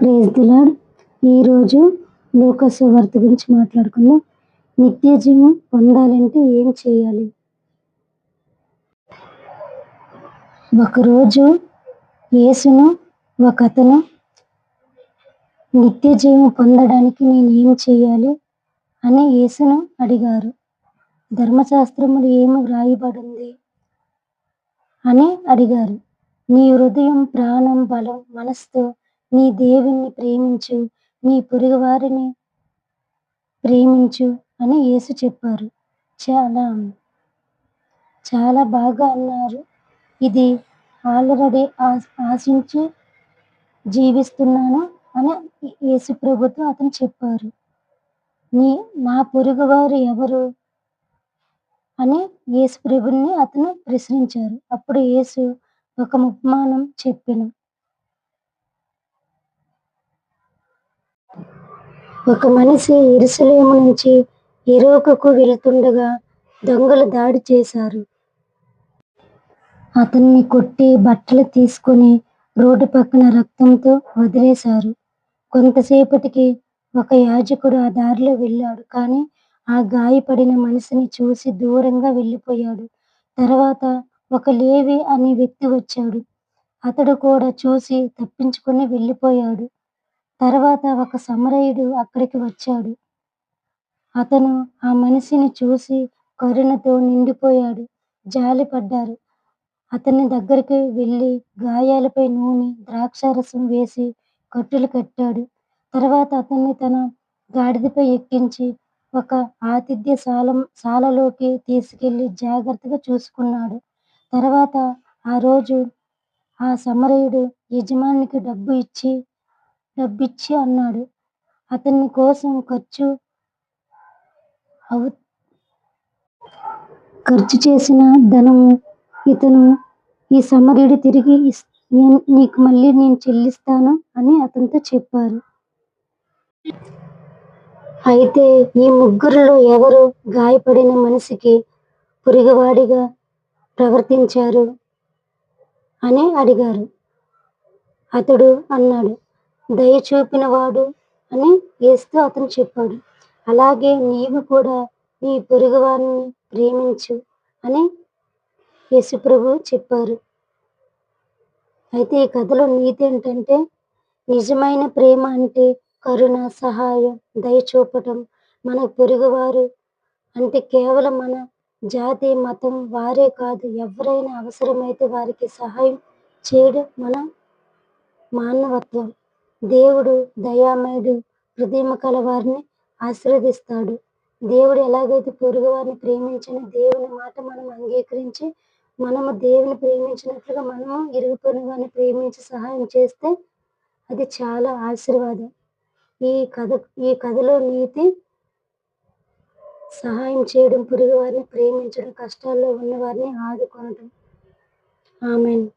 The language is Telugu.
ప్రేజ్ దిలాడ్ ఈరోజు లోకస్ వార్త గురించి మాట్లాడుకుందాం. నిత్య జీవం పొందాలంటే ఏం చేయాలి? ఒకరోజు యేసును ఒక అతను నిత్య జీవం పొందడానికి నేను ఏం చేయాలి అని యేసును అడిగారు. ధర్మశాస్త్రములు ఏమి వ్రాయబడింది అని అడిగారు. నీ హృదయం ప్రాణం బలం మనస్సుతో నీ దేవుణ్ణి ప్రేమించు నీ పొరుగు వారిని ప్రేమించు అని యేసు చెప్పారు. చాలా చాలా బాగా అన్నారు. ఇది ఆల్రెడీ ఆశించి జీవిస్తున్నాను అని యేసు ప్రభుతో అతను చెప్పారు. నీ నా పొరుగువారు ఎవరు? అని యేసు ప్రభుని అతను ప్రశ్నించారు. అప్పుడు యేసు ఒక ఉపమానం చెప్పిన. ఒక మనిషి యెరూషలేము నుంచి ఇరోకకు వెళ్తుండగా దొంగలు దాడి చేశారు. అతన్ని కొట్టి బట్టలు తీసుకొని రోడ్డు పక్కన రక్తంతో వదిలేశారు. కొంతసేపటికి ఒక యాజకుడు ఆ దారిలో వెళ్ళాడు. కానీ ఆ గాయపడిన మనిషిని చూసి దూరంగా వెళ్ళిపోయాడు. తర్వాత ఒక లేవి అనే వ్యక్తి వచ్చాడు. అతడు కూడా చూసి తప్పించుకొని వెళ్ళిపోయాడు. తర్వాత ఒక సమరయుడు అక్కడికి వచ్చాడు. అతను ఆ మనిషిని చూసి కరుణతో నిండిపోయాడు. జాలిపడ్డారు అతని దగ్గరికి వెళ్ళి గాయాలపై నూనె ద్రాక్షారసం వేసి కట్టులు కట్టాడు. తర్వాత అతన్ని తన గాడిదపై ఎక్కించి ఒక ఆతిథ్య శాల శాలలోకి తీసుకెళ్ళి జాగ్రత్తగా చూసుకున్నాడు. తర్వాత ఆ రోజు ఆ సమరయుడు యజమానికి డబ్బు ఇచ్చి డబ్బిచ్చి అన్నాడు. అతని కోసం ఖర్చు అవు ఖర్చు చేసిన ధనము ఇతను ఈ సమరుడు తిరిగి నీకు మళ్ళీ నేను చెల్లిస్తాను అని అతనితో చెప్పారు. అయితే ఈ ముగ్గురులో ఎవరు గాయపడిన మనిషికి పురిగవాడిగా ప్రవర్తించారు? అని అడిగారు. అతడు అన్నాడు దయ చూపిన వాడు అని ఏస్తూ అతను చెప్పాడు. అలాగే నీవు కూడా నీ పొరుగువారిని ప్రేమించు అని యేసుప్రభు చెప్పారు. అయితే ఈ కథలో నీతి ఏంటంటే నిజమైన ప్రేమ అంటే కరుణ సహాయం దయ చూపటం. మన పొరుగువారు అంటే కేవలం మన జాతి మతం వారే కాదు. ఎవరైనా అవసరమైతే వారికి సహాయం చేయడం మన మానవత్వం. దేవుడు దయామయుడు హృదయం కలవారిని ఆశీర్వదిస్తాడు. దేవుడు ఎలాగైతే పొరుగు వారిని ప్రేమించిన దేవుని మాట మనం అంగీకరించి మనము దేవుని ప్రేమించినట్లుగా మనము ఇరుగుపోయిన వారిని ప్రేమించి సహాయం చేస్తే అది చాలా ఆశీర్వాదం. ఈ కథ ఈ కథలో నీతి సహాయం చేయడం పొరుగు వారిని ప్రేమించడం కష్టాల్లో ఉన్న వారిని ఆదుకోవడం ఆమెన్.